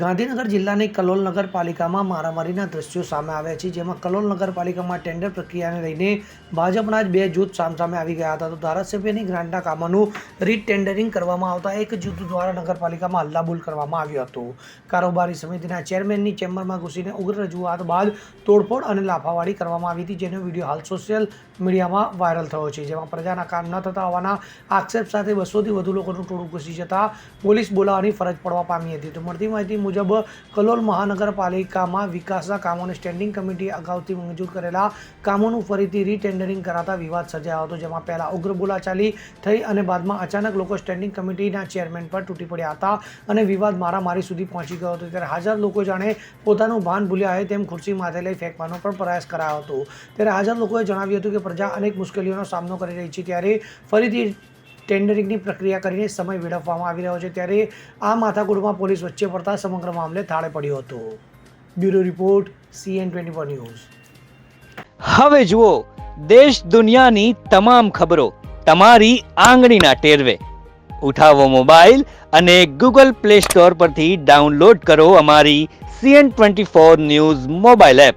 ગાંધીનગર જિલ્લાની કલોલ નગરપાલિકામાં મારામારીના દ્રશ્યો સામે આવ્યા છે, જેમાં કલોલ નગરપાલિકામાં ટેન્ડર પ્રક્રિયાને લઈને ભાજપના જ બે જૂથ સામસામે આવી ગયા હતા. તો ધારાસભ્યની ગ્રાન્ટના કામોનું રીટેન્ડરિંગ કરવામાં આવતા એક જૂથ દ્વારા નગરપાલિકામાં હલ્લાબોલ કરવામાં આવ્યો હતો. કારોબારી સમિતિના ચેરમેનની ચેમ્બરમાં ઘૂસીને ઉગ્ર રજૂઆત બાદ તોડફોડ અને લાફાવાડી કરવામાં આવી હતી, જેનો વીડિયો હાલ સોશિયલ મીડિયામાં વાયરલ થયો છે, જેમાં પ્રજાના કામ ન થતા હોવાના આક્ષેપ સાથે બસોથી વધુ લોકોનું ટોળું ઘૂસી જતા પોલીસ બોલાવવાની ફરજ પડવા પામી હતી. તો મળતી માહિતી મુજબ કલોલ મહાનગરપાલિકામાં વિકાસના કામોને સ્ટેન્ડિંગ કમિટી અગાઉથી મંજૂર કરેલા કામોનું ફરીથી રીટેન્ડરિંગ કરાતા વિવાદ સર્જાયો હતો, જેમાં પહેલાં ઉગ્ર બોલાચાલી થઈ અને બાદમાં અચાનક લોકો સ્ટેન્ડિંગ કમિટીના ચેરમેન પર તૂટી પડ્યા હતા અને વિવાદ મારામારી સુધી પહોંચી ગયો હતો. ત્યારે હાજર લોકો જાણે પોતાનું ભાન ભૂલ્યા હોય તેમ ખુરશી માથે લઈ ફેંકવાનો પણ પ્રયાસ કરાયો હતો. ત્યારે હાજર લોકોએ જણાવ્યું હતું કે પ્રજા અનેક મુશ્કેલીઓનો સામનો કરી રહી છે, ત્યારે ફરીથી ટેન્ડરિંગની પ્રક્રિયા કરીને સમય વેડફવામાં આવી રહ્યો છે ત્યારે આ માથાકૂટમાં પોલીસ વચ્ચે પડતા સમગ્ર મામલે થાળે પડ્યો હતો. Bureau report C N twenty four news. હવે જુઓ, દેશ દુનિયાની તમામ ખબરો તમારી આંગળીના ટેરવે. ઉઠાવો મોબાઈલ અને ગૂગલ પ્લે સ્ટોર પરથી ડાઉનલોડ કરો અમારી C N twenty four news mobile app.